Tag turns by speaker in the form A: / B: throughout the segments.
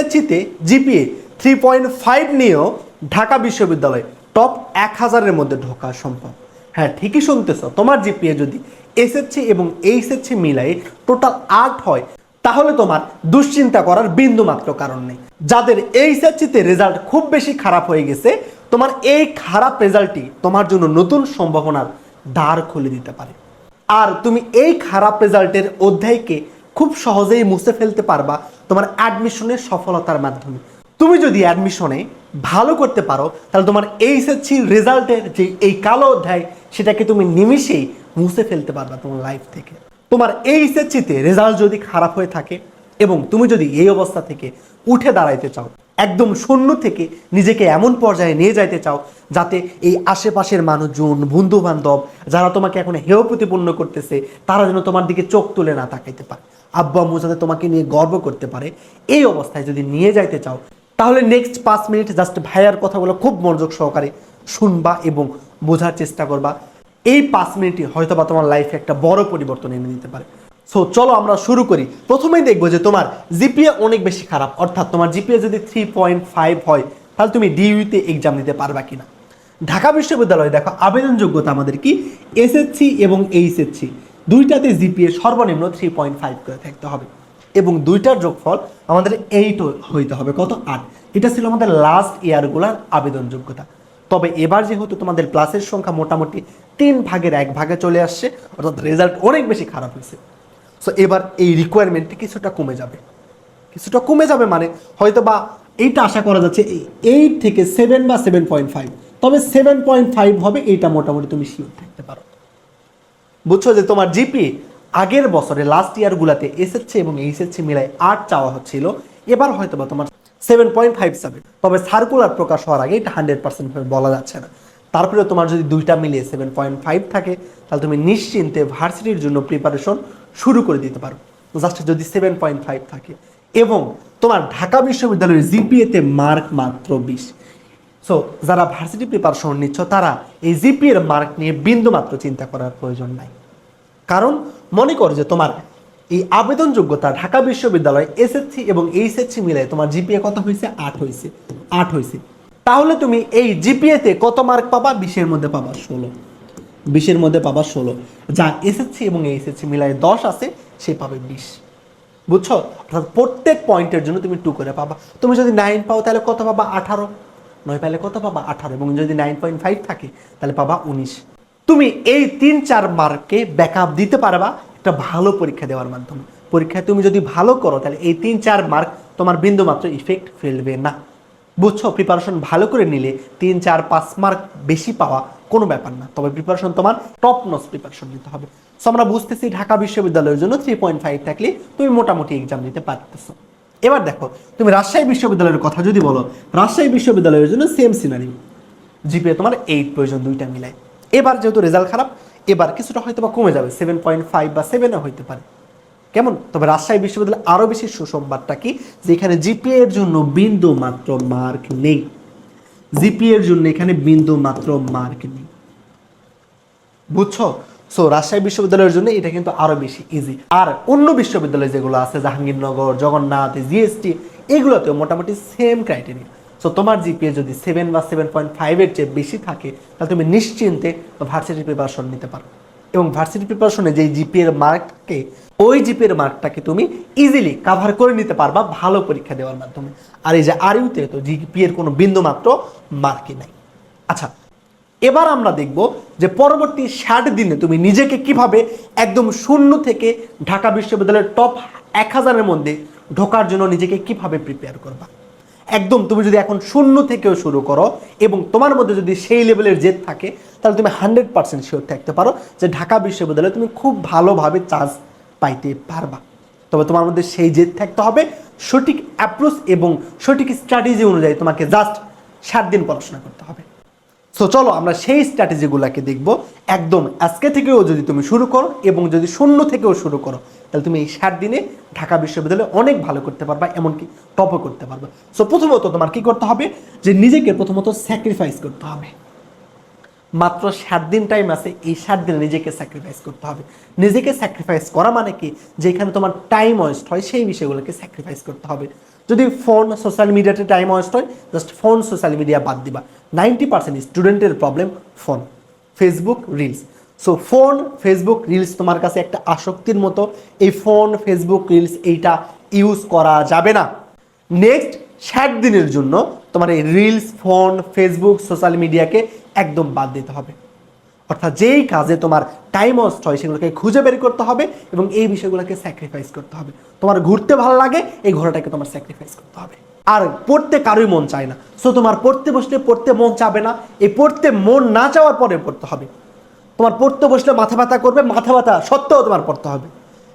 A: এইচএসসিতে GPA three point five নিয়েও ঢাকা বিশ্ববিদ্যালয় top এক হাজারের মধ্যে ঢোকা সম্ভব। হ্যাঁ ঠিকই শুনতেছ। তোমার জিপিএ যদি এসএসসি এবং এইচএসসি মিলাই টোটাল আট হয়, তাহলে তোমার দুশ্চিন্তা করার বিন্দু মাত্র কারণ নেই। যাদের এইচএসসিতে রেজাল্ট খুব বেশি খারাপ হয়ে গেছে, তোমার এই খারাপ রেজাল্টই তোমার জন্য নতুন সম্ভাবনার দ্বার খুলে দিতে পারে। আর তুমি এই খারাপ রেজাল্টের অধ্যায়কে খুব সহজেই মুছে ফেলতে পারবা তোমার অ্যাডমিশনের সফলতার মাধ্যমে। তুমি যদি অ্যাডমিশনে ভালো করতে পারো, তাহলে তোমার এইচএসসি রেজাল্টের যে এই কালো অধ্যায়, সেটাকে তুমি নিমিষেই মুছে ফেলতে পারবা তোমার লাইফ থেকে। তোমার এইচএসসিতে রেজাল্ট যদি খারাপ হয়ে থাকে এবং তুমি যদি এই অবস্থা থেকে উঠে দাঁড়াইতে চাও, একদম শূন্য থেকে নিজেকে এমন পর্যায়ে নিয়ে যাইতে চাও, যাতে এই আশেপাশের মানুষজন বন্ধু বান্ধব যারা তোমাকে এখন হেয় প্রতিপন্ন করতেছে, তারা যেন তোমার দিকে চোখ তুলে না তাকাইতে পারে। আব্বা আম্মু যাতে তোমাকে নিয়ে গর্ব করতে পারে। এই অবস্থায় যদি নিয়ে যাইতে চাও, তাহলে নেক্সট পাঁচ মিনিট জাস্ট ভাইয়ার কথাগুলো খুব মনোযোগ সহকারে শুনবা এবং বোঝার চেষ্টা করবা। এই পাঁচ মিনিটই হয়তো বা তোমার লাইফে একটা বড় পরিবর্তন এনে দিতে পারে। সো চলো আমরা শুরু করি। প্রথমেই দেখব যে তোমার জিপিএ অনেক বেশি খারাপ। অর্থাৎ তোমার জিপিএ যদি থ্রি পয়েন্ট ফাইভ হয়, তাহলে তুমি ডিইউতে এক্সাম দিতে পারবা কিনা? ঢাকা বিশ্ববিদ্যালয়ে দেখো আবেদন যোগ্যতা আমাদের কি? এসএসসি এবং এইচএসসি দুইটাতে জিপিএ সর্বনিম্ন থ্রি পয়েন্ট ফাইভ করে থাকতে হবে। এবং দুইটার যোগফল আমাদের এইট হইতে হবে, কত আট? এটা ছিল আমাদের লাস্ট ইয়ারগুলার আবেদন যোগ্যতা তবে এবার যেহেতু তোমাদের প্লাসের সংখ্যা মোটামুটি তিন ভাগের এক ভাগে চলে আসছে, অর্থাৎ রেজাল্ট অনেক বেশি খারাপ হয়েছে। সো এবার এই রিকোয়ারমেন্টটি কিছুটা কমে যাবে। কিছুটা কমে যাবে মানে হয়তো বা এইটা আশা করা যাচ্ছে এইট থেকে সেভেন বা সেভেন পয়েন্ট ফাইভ তবে সেভেন পয়েন্ট ফাইভ হবে, এইটা মোটামুটি তুমি শিওর থাকতে পারো। বুঝছ যে তোমার জিপি আগের বছরে লাস্ট ইয়ারগুলোতে এসএসসি এবং এইচএসসি মিলাই আট চাওয়া হচ্ছিল, এবার হয়তো বা তোমার সেভেন পয়েন্ট ফাইভ সেভেন তবে সার্কুলার প্রকাশ হওয়ার আগে এটা হান্ড্রেড পার্সেন্ট বলা যাচ্ছে না। তারপরে তোমার যদি দুইটা মিলিয়ে সেভেন পয়েন্ট ফাইভ থাকে, তাহলে তুমি নিশ্চিন্তে ভার্সিটির জন্য প্রিপারেশন শুরু করে দিতে পারো। জাস্ট যদি সেভেন পয়েন্ট ফাইভ থাকে। এবং তোমার ঢাকা বিশ্ববিদ্যালয়ের জিপিএতে মার্ক মাত্র বিশ। সো যারা ভার্সিটি প্রিপারেশন নিচ্ছ, তারা এই জিপিএর মার্ক নিয়ে বিন্দু মাত্র চিন্তা করার প্রয়োজন নাই। কারণ, মনে করো যে তোমার এই আবেদন যোগ্যতা ঢাকা বিশ্ববিদ্যালয় এসএসসি এবং এইচএসসি মিলে তোমার জিপিএ কত হয়েছে? আট হয়েছে। আট হয়েছে। তাহলে তুমি এই জিপিএতে কত মার্ক পাবা? বিশের মধ্যে পাবা ষোলো। বিশের মধ্যে পাবা ষোলো। যা এসএসসি এবং এইচএসসি মিলায় দশ আছে, সে পাবে বিশ। বুঝছ? অর্থাৎ প্রত্যেক পয়েন্টের জন্য তুমি টু করে পাবা। তুমি যদি নাইন পাও, তাহলে কত পাবা? আঠারো। নয় পাইলে কত পাবা? আঠারো। এবং যদি নাইন পয়েন্ট ফাইভ থাকে, তাহলে পাবা উনিশ। তুমি এই তিন চার মার্ককে ব্যাকআপ দিতে পারবা একটা ভালো পরীক্ষা দেওয়ার মাধ্যমে। পরীক্ষায় তুমি যদি ভালো করো, তাহলে এই তিন চার মার্ক তোমার বিন্দু মাত্র ইফেক্ট ফেলবে না। বুঝছ? প্রিপারেশন ভালো করে নিলে তিন, চার, পাঁচ মার্ক বেশি পাওয়া কোনো ব্যাপার না। তবে প্রিপারেশন তোমার টপ নস প্রিপারেশন নিতে হবে। সো আমরা বুঝতেছি ঢাকা বিশ্ববিদ্যালয়ের জন্য থ্রি পয়েন্ট ফাইভ থাকলে তুমি মোটামুটি এক্সাম দিতে পারতেছো। এবার দেখো, তুমি রাজশাহী বিশ্ববিদ্যালয়ের কথা যদি বলো, রাজশাহী বিশ্ববিদ্যালয়ের জন্য সেম সিনারি জিপিএ তোমার এইট প্রয়োজন দুইটা মিলায়। এবার যেহেতু রেজাল্ট খারাপ, এবার কিছুটা হয়তো বা কমে যাবে সেভেন পয়েন্ট ফাইভ বা সেভেনও হইতে পারে। কেমন? তবে রাজশাহী বিশ্ববিদ্যালয় আরও বেশি সুসংবাদটা কি? যে এখানে জিপিএ এর জন্য বিন্দু মাত্র মার্ক নেই। জিপিএ এর জন্য এখানে বিন্দু মাত্র মার্ক নেই। বুঝছ? সো রাজশাহী বিশ্ববিদ্যালয়ের জন্য এটা কিন্তু আরও বেশি ইজি আর অন্য বিশ্ববিদ্যালয় যেগুলো আছে, জাহাঙ্গীরনগর, জগন্নাথ জিএসটি এগুলোতেও মোটামুটি সেম ক্রাইটেরিয়া সো তোমার জিপিএ যদি সেভেন বা সেভেন পয়েন্ট ফাইভের চেয়ে বেশি থাকে, তাহলে তুমি নিশ্চিন্তে ভার্সিটি প্রিপারেশন নিতে পারো। এবং ভার্সিটি প্রিপারেশনে যে জিপিএর মার্ককে ওই জিপিএর মার্কটাকে তুমি ইজিলি কাভার করে নিতে পারবা ভালো পরীক্ষা দেওয়ার মাধ্যমে। আর এই যে আর আরইউতে তো জিপিএর কোনো বিন্দু মাত্র মার্কই নাই। আচ্ছা এবার আমরা দেখব যে পরবর্তী ষাট দিনে তুমি নিজেকে কীভাবে একদম শূন্য থেকে ঢাকা বিশ্ববিদ্যালয়ের টপ এক হাজারের মধ্যে ঢোকার জন্য নিজেকে কীভাবে প্রিপেয়ার করবা? একদম তুমি যদি এখন শূন্য থেকেও শুরু করো এবং তোমার মধ্যে যদি সেই লেভেলের জেদ থাকে, তাহলে তুমি হান্ড্রেড পার্সেন্ট শিওর থাকতে পারো যে ঢাকা বিশ্ববিদ্যালয়ে তুমি খুব ভালোভাবে চান্স পাইতে পারবা। তবে তোমার মধ্যে সেই জেদ থাকতে হবে, সঠিক অ্যাপ্রোচ এবং সঠিক স্ট্র্যাটেজি অনুযায়ী তোমাকে জাস্ট সাত দিন পড়াশোনা করতে হবে। সো চলো আমরা সেই স্ট্র্যাটেজিগুলোকে দেখব। একদম আজকে থেকেও যদি তুমি শুরু করো এবং যদি শূন্য থেকেও শুরু করো, তাহলে তুমি এই ষাট দিনে ঢাকা বিশ্ববিদ্যালয়ে অনেক ভালো করতে পারবা, এমনকি টপও করতে পারবা। সো প্রথমত তোমার কি করতে হবে? যে নিজেকে প্রথমত স্যাক্রিফাইস করতে হবে। মাত্র ষাট দিন টাইম আছে, এই ষাট দিনে নিজেকে স্যাক্রিফাইস করতে হবে। নিজেকে স্যাক্রিফাইস করা মানে কি? যেখানে তোমার টাইম ওয়েস্ট হয়, সেই বিষয়গুলোকে স্যাক্রিফাইস করতে হবে। যদি ফোন সোশ্যাল মিডিয়াতে টাইম ওয়েস্ট হয় জাস্ট ফোন সোশ্যাল মিডিয়া বাদ দিবা। নাইনটি পার্সেন্ট স্টুডেন্টের problem phone Facebook reels so phone Facebook reels তোমার কাছে একটা আসক্তির মতো। এই ফোন ফেসবুক রিলস এইটা ইউজ করা যাবে না। নেক্সট ষাট দিনের জন্য তোমার এই রিলস ফোন ফেসবুক সোশ্যাল মিডিয়াকে একদম বাদ দিতে হবে। অর্থাৎ যেই কাজে তোমার টাইম ওয়েস্ট হয়, সেগুলোকে খুঁজে বের করতে হবে এবং এই বিষয়গুলোকে স্যাক্রিফাইস করতে হবে। তোমার ঘুরতে ভালো লাগে, এই ঘোরাটাকে তোমার স্যাক্রিফাইস করতে হবে। আর পড়তে কারোই মন চায় না। সো তোমার পড়তে বসলে পড়তে মন চাবে না, এই পড়তে মন না চাওয়ার পরে পড়তে হবে। তোমার পড়তে বসলে মাথা ব্যথা করবে, মাথা ব্যথা সত্ত্বেও তোমার পড়তে হবে।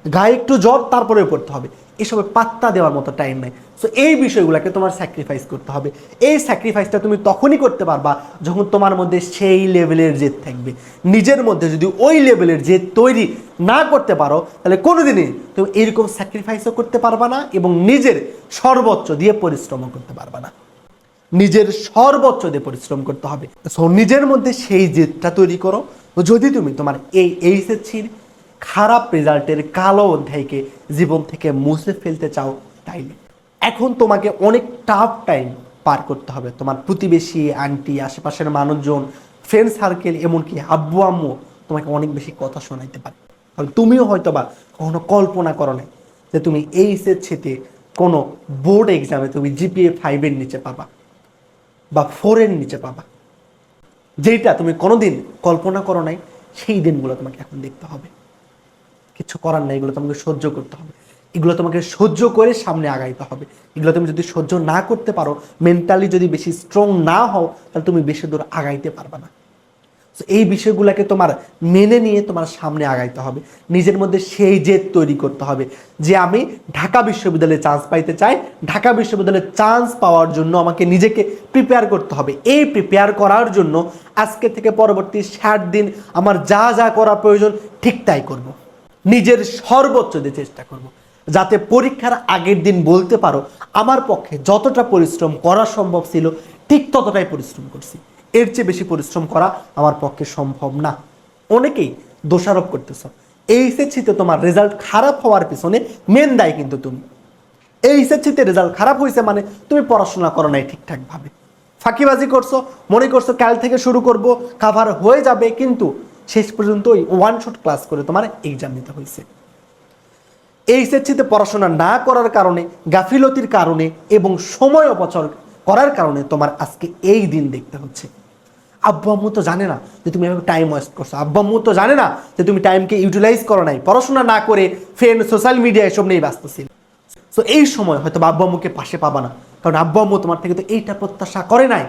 A: গায়ে একটু জ্বর তারপরেও পড়তে হবে। এসবে পাত্তা দেওয়ার মতো টাইম নেই। সো এই বিষয়গুলোকে তোমার স্যাক্রিফাইস করতে হবে। এই স্যাক্রিফাইসটা তুমি তখনই করতে পারবা যখন তোমার মধ্যে সেই লেভেলের জেদ থাকবে। নিজের মধ্যে যদি ওই লেভেলের জেদ তৈরি না করতে পারো, তাহলে কোনোদিনই তুমি এরকম স্যাক্রিফাইসও করতে পারবা না এবং নিজের সর্বোচ্চ দিয়ে পরিশ্রমও করতে পারবা না। নিজের সর্বোচ্চ দিয়ে পরিশ্রম করতে হবে। সো নিজের মধ্যে সেই জেদটা তৈরি করো। যদি তুমি তোমার এই এইচএসসির খারাপ রেজাল্টের কালো অধ্যায়কে জীবন থেকে মুছে ফেলতে চাও তাইলে এখন তোমাকে অনেক টাফ টাইম পার করতে হবে। তোমার প্রতিবেশী আন্টি আশেপাশের মানুষজন ফ্রেন্ড সার্কেল এমনকি আব্বু, আম্মু তোমাকে অনেক বেশি কথা শোনাইতে পারে। কারণ তুমিও হয়তো বা কখনো কল্পনা করো নাই যে তুমি এইচএসসিতে কোনো বোর্ড এক্সামে তুমি জিপিএ ফাইভের নিচে পাবা বা ফোরের নিচে পাবা। যেটা তুমি কোনোদিন কল্পনা করো নাই, সেই দিনগুলো তোমাকে এখন দেখতে হবে। কিছু করার নাই এগুলো তোমাকে সহ্য করতে হবে। এগুলো তোমাকে সহ্য করে সামনে আগাইতে হবে। এগুলো তুমি যদি সহ্য না করতে পারো মেন্টালি যদি বেশি স্ট্রং না হও তাহলে তুমি বেশি দূর আগাইতে পারবে না। So, এই বিষয়গুলোকে তোমার মেনে নিয়ে তোমার সামনে আগাইতে হবে। নিজের মধ্যে সেই জেদ তৈরি করতে হবে যে আমি ঢাকা বিশ্ববিদ্যালয়ে চান্স পাইতে চাই। ঢাকা বিশ্ববিদ্যালয়ে চান্স পাওয়ার জন্য আমাকে নিজেকে প্রিপেয়ার করতে হবে। এই প্রিপেয়ার করার জন্য আজকে থেকে পরবর্তী ষাট দিন আমার যা যা করা প্রয়োজন ঠিক তাই করব। নিজের সর্বোচ্চ দিয়ে চেষ্টা করব। যাতে পরীক্ষার আগের দিন বলতে পারো, আমার পক্ষে যতটা পরিশ্রম করা সম্ভব ছিল, ঠিক ততটাই পরিশ্রম করছি। এর চেয়ে বেশি পরিশ্রম করা আমার পক্ষে সম্ভব না। অনেকেই দোষারোপ করতেছ। এইচএসসিতে তোমার রেজাল্ট খারাপ হওয়ার পিছনে মেন দায় কিন্তু তুমি। এইচএসসিতে রেজাল্ট খারাপ হয়েছে মানে তুমি পড়াশোনা করো নাই ঠিকঠাকভাবে। ফাঁকিবাজি করছ, মনে করছ কাল থেকে শুরু করব কাভার হয়ে যাবে, কিন্তু শেষ পর্যন্ত ওই ওয়ান শট ক্লাস করে তোমার এক্সাম দিতে হয়েছে। এই এইচএসসিতে পড়াশোনা না করার কারণে, গাফিলতির কারণে এবং সময় অপচয় করার কারণে তোমার আজকে এই দিন দেখতে হচ্ছে। আব্বু আম্মু তো জানে না যে তুমি এভাবে টাইম ওয়েস্ট করছ। আব্বু আম্মু তো জানে না যে তুমি টাইমকে ইউটিলাইজ করো নাই। পড়াশোনা না করে ফ্রেন্ড সোশ্যাল মিডিয়া এসব নিয়ে ব্যস্ত ছিল। সো এই সময় হয়তো আব্বু আম্মুকে পাশে পাবা না। কারণ আব্বু আম্মু তোমার থেকে তো এইটা প্রত্যাশা করে নাই।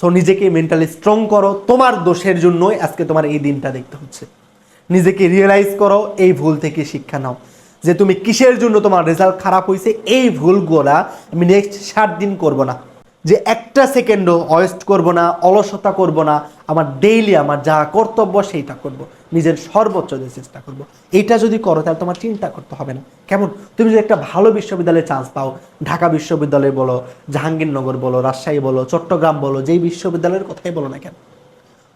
A: সো নিজেকে মেন্টালি স্ট্রং করো, তোমার দোষের জন্যই আজকে তোমার এই দিনটা দেখতে হচ্ছে। নিজেকে রিয়েলাইজ করো, এই ভুল থেকে শিক্ষা নাও। যে তুমি কিসের জন্য তোমার রেজাল্ট খারাপ হয়েছে এই ভুলগুলা আমি নেক্সট ষাট দিন করব না। যে একটা সেকেন্ডও ওয়েস্ট করব না, অলসতা করব না, আমার ডেইলি আমার যা কর্তব্য সেইটা করব, নিজের সর্বোচ্চ দিয়ে চেষ্টা করব। এইটা যদি করো তাহলে তোমার চিন্তা করতে হবে না। কেমন? তুমি যদি একটা ভালো বিশ্ববিদ্যালয়ে চান্স পাও, ঢাকা বিশ্ববিদ্যালয় বলো, জাহাঙ্গীরনগর বলো, রাজশাহী বলো, চট্টগ্রাম বলো, যেই বিশ্ববিদ্যালয়ের কথাই বলো না কেন,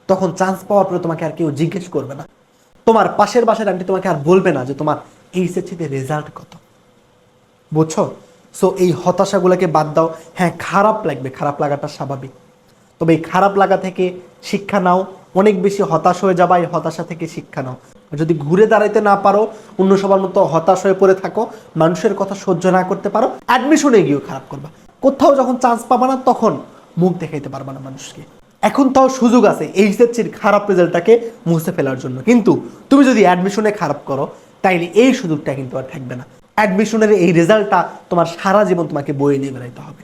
A: তখন চান্স পাওয়ার পরে তোমাকে আর কেউ জিজ্ঞেস করবে না। তোমার পাশের বাসার আন্টি তোমাকে আর বলবে না যে তোমার এইচএসসিতে রেজাল্ট কত। বুঝছ? সো এই হতাশাগুলোকে বাদ দাও। হ্যাঁ খারাপ লাগবে। খারাপ লাগাটা স্বাভাবিক। তবে এই খারাপ লাগা থেকে শিক্ষা নাও। অনেক বেশি হতাশ হয়ে যাবা, এই হতাশা থেকে শিক্ষা নাও। যদি ঘুরে দাঁড়াইতে না পারো, অন্য সবার মতো হতাশ হয়ে পড়ে থাকো, মানুষের কথা সহ্য না করতে পারো অ্যাডমিশনে গিয়েও খারাপ করবা। কোথাও যখন চান্স পাবা না, তখন মুখ দেখাইতে পারবা না মানুষকে। এখন তাও সুযোগ আছে এইচএসসির খারাপ রেজাল্টটাকে মুছে ফেলার জন্য। কিন্তু তুমি যদি অ্যাডমিশনে খারাপ করো, তাইলে এই সুযোগটা কিন্তু আর থাকবে না। অ্যাডমিশনের এই রেজাল্টটা তোমার সারা জীবন তোমাকে বয়ে নিয়ে বেড়াইতে হবে।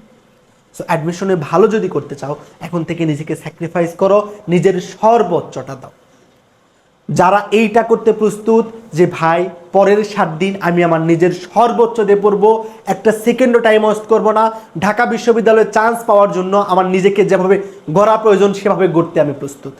A: সো অ্যাডমিশনে ভালো যদি করতে চাও, এখন থেকে নিজেকে স্যাক্রিফাইস করো, নিজের সর্বোচ্চটা দাও। যারা এইটা করতে প্রস্তুত যে, ভাই, পরের সাত দিন আমি আমার নিজের সর্বোচ্চ দিয়ে পড়ব, একটা সেকেন্ডও টাইম ওয়েস্ট করব না, ঢাকা বিশ্ববিদ্যালয়ে চান্স পাওয়ার জন্য আমার নিজেকে যেভাবে গড়া প্রয়োজন, সেভাবে গড়তে আমি প্রস্তুত।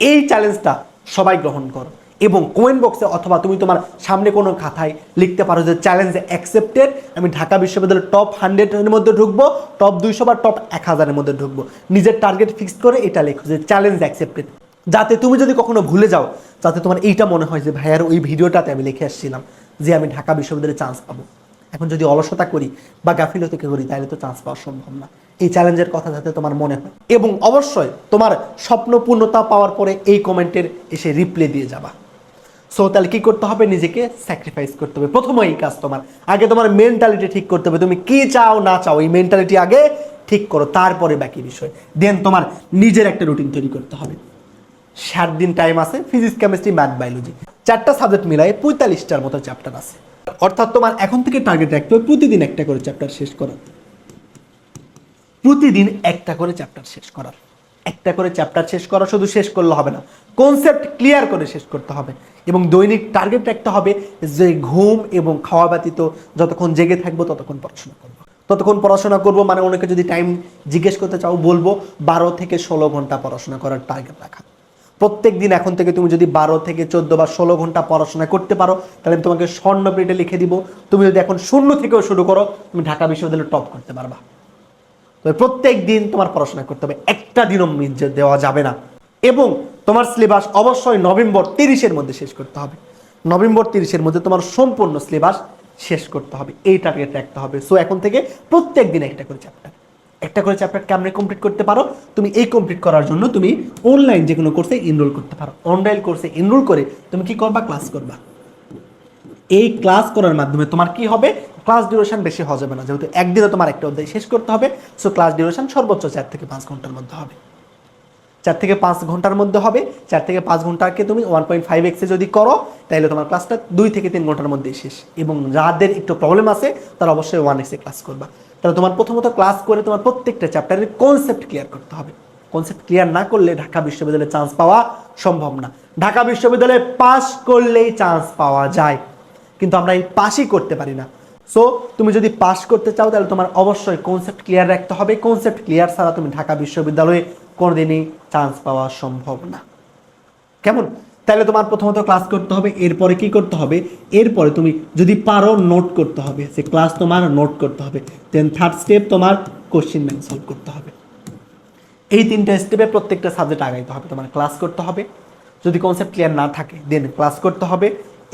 A: এই চ্যালেঞ্জটা সবাই গ্রহণ করো। এবং কমেন্ট বক্সে অথবা তুমি তোমার সামনে কোনো খাতায় লিখতে পারো যে চ্যালেঞ্জ অ্যাকসেপ্টেড আমি ঢাকা বিশ্ববিদ্যালয়ের টপ হান্ড্রেডের মধ্যে ঢুকবো টপ দুইশো বা টপ এক হাজারের মধ্যে ঢুকবো। নিজের টার্গেট ফিক্স করে এটা লেখো যে চ্যালেঞ্জ অ্যাকসেপ্টেড যাতে তুমি যদি কখনো ভুলে যাও, যাতে তোমার এইটা মনে হয় যে ভাইয়ার ওই ভিডিওটাতে আমি লিখে আসছিলাম যে আমি ঢাকা বিশ্ববিদ্যালয়ে চান্স পাবো। এখন যদি অলসতা করি বা গাফিলতি করি, তাহলে তো চান্স পাওয়া সম্ভব না। এই চ্যালেঞ্জের কথা যাতে তোমার মনে হয়। এবং অবশ্যই তোমার স্বপ্ন পূর্ণতা পাওয়ার পরে এই কমেন্টের এসে রিপ্লে দিয়ে যাবা। সো তাহলে কি করতে হবে? নিজেকে স্যাক্রিফাইস করতে হবে। প্রথম এই কাজ তোমার। আগে তোমার মেন্টালিটি ঠিক করতে হবে। তুমি কি চাও, না চাও, এই মেন্টালিটি আগে ঠিক করো। তারপরে বাকি বিষয়। দেন তোমার নিজের একটা রুটিন তৈরি করতে হবে। ষাট দিন টাইম আছে। ফিজিক্স কেমিস্ট্রি ম্যাথ বায়োলজি চারটা সাবজেক্ট মিলাই পঁয়তাল্লিশটার মতো চ্যাপ্টার আছে। অর্থাৎ তোমার এখন থেকে টার্গেট রাখতে হবে প্রতিদিন একটা করে চ্যাপ্টার শেষ করার। প্রতিদিন একটা করে চ্যাপ্টার শেষ করার। একটা করে চ্যাপ্টার শেষ করা শুধু শেষ করলে হবে না। কনসেপ্ট ক্লিয়ার করে শেষ করতে হবে। এবং দৈনিক টার্গেট রাখতে হবে যে ঘুম এবং খাওয়া ব্যতীত যতক্ষণ জেগে থাকব ততক্ষণ পড়াশোনা করব। ততক্ষণ পড়াশোনা করব মানে অনেকে যদি টাইম জিজ্ঞেস করতে চাও বলব বারো থেকে ষোলো ঘণ্টা পড়াশোনা করার টার্গেট রাখা। প্রত্যেক দিন এখন থেকে তুমি যদি বারো থেকে চোদ্দ বা ষোলো ঘণ্টা পড়াশোনা করতে পারো, তাহলে আমি তোমাকে স্বর্ণ প্লেটে লিখে দিব। তুমি যদি এখন শূন্য থেকেও শুরু করো, তুমি ঢাকা বিশ্ববিদ্যালয়ে টপ করতে পারবা। তবে প্রত্যেক দিন তোমার পড়াশোনা করতে হবে। একটা দিনও দেওয়া যাবে না। এবং তোমার সিলেবাস অবশ্যই নভেম্বর তিরিশের মধ্যে শেষ করতে হবে। নভেম্বর তিরিশের মধ্যে তোমার সম্পূর্ণ সিলেবাস শেষ করতে হবে। এই টার্গেট রাখতে হবে। সো এখন থেকে প্রত্যেক দিন একটা করে চ্যাপ্টার একটা করে চ্যাপ্টার কেমনে কমপ্লিট করতে পারো? তুমি এই কমপ্লিট করার জন্য তুমি অনলাইন যে কোনো কোর্সে এনরোল করতে পারো। অনলাইন কোর্সে এনরোল করে তুমি কি করবা? ক্লাস করবা। এই ক্লাস করার মাধ্যমে তোমার কি হবে? ক্লাস ডিউরেশন বেশি হওয়া যাবে না। যেহেতু একদিনে তোমার একটা অধ্যায় শেষ করতে হবে। সো ক্লাস ডিউরেশন সর্বোচ্চ চার থেকে পাঁচ ঘণ্টার মধ্যে হবে। চার থেকে পাঁচ ঘণ্টার মধ্যে হবে। চার থেকে পাঁচ ঘন্টাকে তুমি ওয়ান পয়েন্ট ফাইভ এক্সে যদি করো, তাহলে তোমার ক্লাসটা দুই থেকে তিন ঘণ্টার মধ্যে শেষ। এবং যাদের একটু প্রবলেম আছে, তারা অবশ্যই ওয়ান এক্সে ক্লাস করবা। তাহলে তোমার প্রথমত ক্লাস করে তোমার প্রত্যেকটা চ্যাপ্টারের কনসেপ্ট ক্লিয়ার করতে হবে। কনসেপ্ট ক্লিয়ার না করলে ঢাকা বিশ্ববিদ্যালয়ে চান্স পাওয়া সম্ভব না। ঢাকা বিশ্ববিদ্যালয়ে পাস করলেই চান্স পাওয়া যায়। কিন্তু আমরা এই পাসই করতে পারি না। সো তুমি যদি পাস করতে চাও, তাহলে তোমার অবশ্যই কনসেপ্ট ক্লিয়ার রাখতে হবে। কনসেপ্ট ক্লিয়ার ছাড়া তুমি ঢাকা বিশ্ববিদ্যালয়ে কোনোদিনই চান্স পাওয়া সম্ভব না। কেমন? তাহলে তোমার প্রথমত ক্লাস করতে হবে, এরপরে কি করতে হবে? এরপরে তুমি যদি পারো নোট করতে হবে। সে ক্লাস তোমার নোট করতে হবে। দেন থার্ড স্টেপ তোমার কোশ্চিন ব্যাংক সলভ করতে হবে। এই তিনটা স্টেপে প্রত্যেকটা সাবজেক্ট আগাইতে হবে। তোমার ক্লাস করতে হবে। যদি কনসেপ্ট ক্লিয়ার না থাকে দেন ক্লাস করতে হবে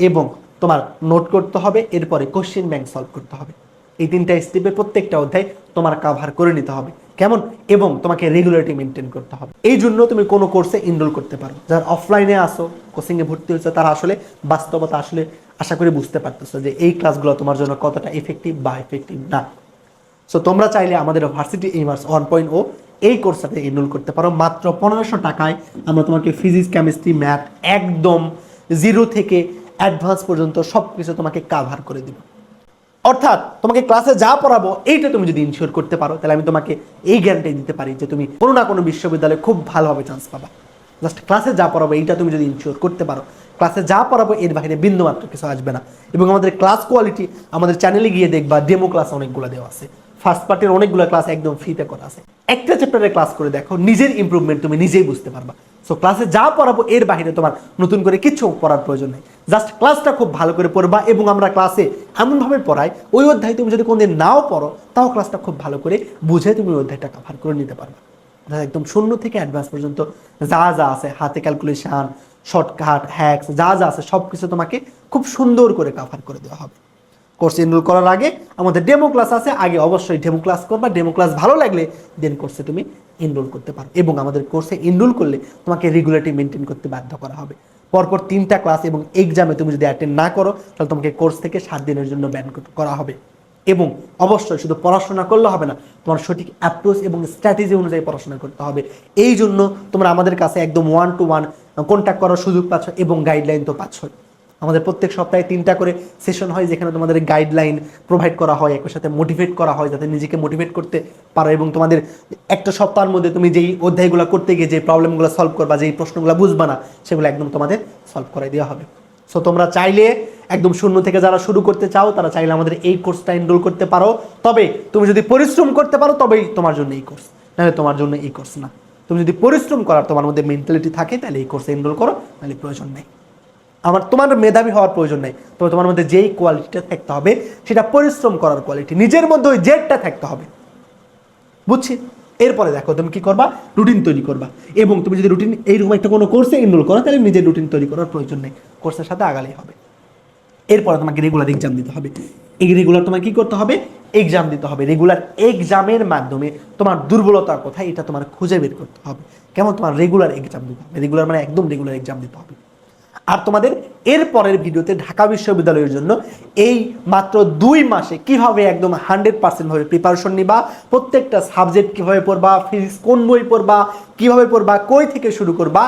A: এবং তোমার নোট করতে হবে, এরপরে কোশ্চেন ব্যাংক সলভ করতে হবে। এই তিনটা স্টেপে প্রত্যেকটা অধ্যায় তোমার কাভার করে নিতে হবে। কেমন? এবং তোমাকে রেগুলারিটি মেনটেন করতে হবে। এই জন্য তুমি কোনো কোর্সে এনরোল করতে পারো। যারা অফলাইনে আসো কোচিংয়ে ভর্তি হয়েছে, তারা আসলে বাস্তবতা আসলে আশা করি বুঝতে পারতেছো যে এই ক্লাসগুলো তোমার জন্য কতটা এফেক্টিভ বা এফেক্টিভ না। সো তোমরা চাইলে আমাদের varsity aimers one point o এই কোর্সটাতে এনরোল করতে পারো। মাত্র পনেরোশো টাকায় আমরা তোমাকে ফিজিক্স কেমিস্ট্রি ম্যাথ একদম জিরো থেকে অ্যাডভান্স পর্যন্ত সব কিছু তোমাকে কাভার করে দিব। অর্থাৎ তোমাকে ক্লাসে যা পড়াবো, এইটা তুমি যদি ইনশিওর করতে পারো, তাহলে আমি তোমাকে এই গ্যারান্টি দিতে পারি যে তুমি কোনো না কোনো বিশ্ববিদ্যালয়ে খুব ভালোভাবে চান্স পাবা। জাস্ট ক্লাসে যা পড়াবো, এইটা তুমি যদি ইনশিওর করতে পারো ক্লাসে যা পড়াবো, এর বাইরে বিন্দুমাত্র কিছু আসবে না। এবং আমাদের ক্লাস কোয়ালিটি আমাদের চ্যানেলে গিয়ে দেখবা ডেমো ক্লাস অনেকগুলো দেওয়া আছে। ফার্স্ট পার্টের অনেকগুলো ক্লাস একদম ফ্রিতে করা আছে। একটা চ্যাপ্টারে ক্লাস করে দেখো, নিজের ইমপ্রুভমেন্ট তুমি নিজেই বুঝতে পারবা। সো ক্লাসে যা পড়াবো, এর বাইরে তোমার নতুন করে কিছু পড়ার প্রয়োজন নেই। জাস্ট ক্লাসটা খুব ভালো করে পড়বা এবং আমরা ক্লাসে এমনভাবে পড়াই, ওই অধ্যায় তুমি যদি কোনদিন নাও পড়ো, তাও ক্লাসটা খুব ভালো করে বুঝে তুমি ওই অধ্যায়টা কাভার করে নিতে পারবা। একদম শূন্য থেকে অ্যাডভান্স পর্যন্ত যা যা আছে, হাতে ক্যালকুলেশন শর্টকাট হ্যাক্স যা যা আছে সব কিছু তোমাকে খুব সুন্দর করে কাভার করে দেওয়া হবে। কোর্স এনরোল করার আগে আমাদের ডেমো ক্লাস আছে, আগে অবশ্যই ডেমো ক্লাস করবা। ডেমো ক্লাস ভালো লাগলে দেন কোর্সে তুমি এনরোল করতে পারো এবং আমাদের কোর্সে এনরোল করলে তোমাকে রেগুলারটি মেনটেন করতে বাধ্য করা হবে। পরপর তিনটা ক্লাস এবং এক্সামে তুমি যদি অ্যাটেন্ড না করো, তাহলে তোমাকে কোর্স থেকে সাত দিনের জন্য ব্যান করা হবে। এবং অবশ্যই শুধু পড়াশোনা করলে হবে না, তোমার সঠিক অ্যাপ্রোচ এবং স্ট্র্যাটেজি অনুযায়ী পড়াশোনা করতে হবে। এই জন্য তোমরা আমাদের কাছে একদম ওয়ান টু ওয়ান কন্ট্যাক্ট করার সুযোগ পাচ্ছ এবং গাইডলাইন তো পাচ্ছই। আমাদের প্রত্যেক সপ্তাহে তিনটা করে সেশন হয় যেখানে তোমাদের গাইডলাইন প্রোভাইড করা হয়, একই সাথে মোটিভেট করা হয় যাতে নিজেকে মোটিভেট করতে পারো এবং তোমাদের একটা সপ্তাহের মধ্যে তুমি যেই অধ্যায়গুলো করতে গিয়ে যে প্রবলেমগুলো সলভ করবা, যেই প্রশ্নগুলো বুঝবা না, সেগুলো একদম তোমাদের সলভ করাই দেওয়া হবে। সো তোমরা চাইলে একদম শূন্য থেকে যারা শুরু করতে চাও, তারা চাইলে আমাদের এই কোর্সটা এনরোল করতে পারো। তবে তুমি যদি পরিশ্রম করতে পারো, তবেই তোমার জন্য এই কোর্স নাহলে তোমার জন্য এই কোর্স না। তুমি যদি পরিশ্রম করার তোমার মধ্যে মেন্টালিটি থাকে, তাহলে এই কোর্সে এনরোল করো তাহলে প্রয়োজন নেই। আমার তোমার মেধাবী হওয়ার প্রয়োজন নেই। তবে তোমার মধ্যে যেই কোয়ালিটিটা থাকতে হবে, সেটা পরিশ্রম করার কোয়ালিটি নিজের মধ্যে ওই জেদটা থাকতে হবে। বুঝছি? এরপরে দেখো, তুমি কি করবা? রুটিন তৈরি করবা। এবং তুমি যদি রুটিন এইরকম একটা কোনো কোর্সে এনরোল করো, তাহলে নিজের রুটিন তৈরি করার প্রয়োজন নেই। কোর্সের সাথে আগালেই হবে। এরপরে তোমাকে রেগুলার এক্সাম দিতে হবে। এই রেগুলার তোমার কি করতে হবে? এক্সাম দিতে হবে। রেগুলার এক্সামের মাধ্যমে তোমার দুর্বলতা কোথায়, এটা তোমার খুঁজে বের করতে হবে। কেমন? তোমার রেগুলার এক্সাম দিতে হবে। রেগুলার মানে একদম রেগুলার এক্সাম দিতে হবে। আর তোমাদের এর পরের ভিডিওতে ঢাকা বিশ্ববিদ্যালয়ের জন্য এই মাত্র দুই মাসে কীভাবে একদম হান্ড্রেড পার্সেন্ট ভাবে প্রিপারেশন নিবা, প্রত্যেকটা সাবজেক্ট কীভাবে পড়বা ফিজিক্স কোন বই পড়বা, কীভাবে পড়বা, কই থেকে শুরু করবা,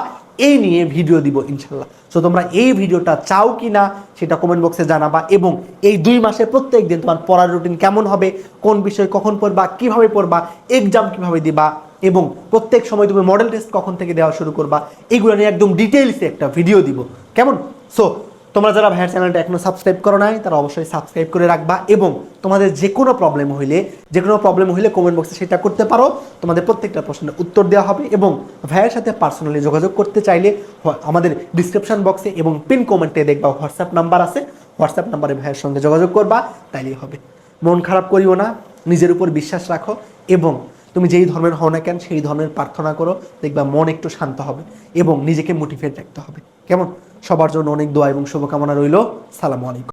A: এই নিয়ে ভিডিও দিব ইনশাল্লাহ সো তোমরা এই ভিডিওটা চাও কি না সেটা কমেন্ট বক্সে জানাবা এবং এই দুই মাসে প্রত্যেক দিন তোমার পড়ার রুটিন কেমন হবে, কোন বিষয়ে কখন পড়বা, কীভাবে পড়বা এক্সাম কীভাবে দিবা এবং প্রত্যেক সময় তুমি মডেল টেস্ট কখন থেকে দেওয়া শুরু করবা, এগুলো নিয়ে একদম ডিটেলসে একটা ভিডিও দিব। কেমন? সো তোমরা যারা ভাইয়ের চ্যানেলটা এখনও সাবস্ক্রাইব করো নাই, তারা অবশ্যই সাবস্ক্রাইব করে রাখবা এবং তোমাদের যে কোনো প্রবলেম হইলে যে কোনো প্রবলেম হইলে কমেন্ট বক্সে সেটা করতে পারো। তোমাদের প্রত্যেকটা প্রশ্নের উত্তর দেওয়া হবে এবং ভাইয়ের সাথে পার্সোনালি যোগাযোগ করতে চাইলে আমাদের ডিসক্রিপশন বক্সে এবং পিন কমেন্টে দেখবা হোয়াটসঅ্যাপ নাম্বার আছে। হোয়াটসঅ্যাপ নাম্বারে ভাইয়ের সঙ্গে যোগাযোগ করবা, তাইলেই হবে। মন খারাপ করিও না, নিজের উপর বিশ্বাস রাখো এবং তুমি যেই ধর্মের হও না কেন, সেই ধর্মের প্রার্থনা করো, দেখবা মন একটু শান্ত হবে এবং নিজেকে মোটিভেট রাখতে হবে। কেমন? সবার জন্য অনেক দোয়া এবং শুভকামনা রইল। সালামু আলাইকুম।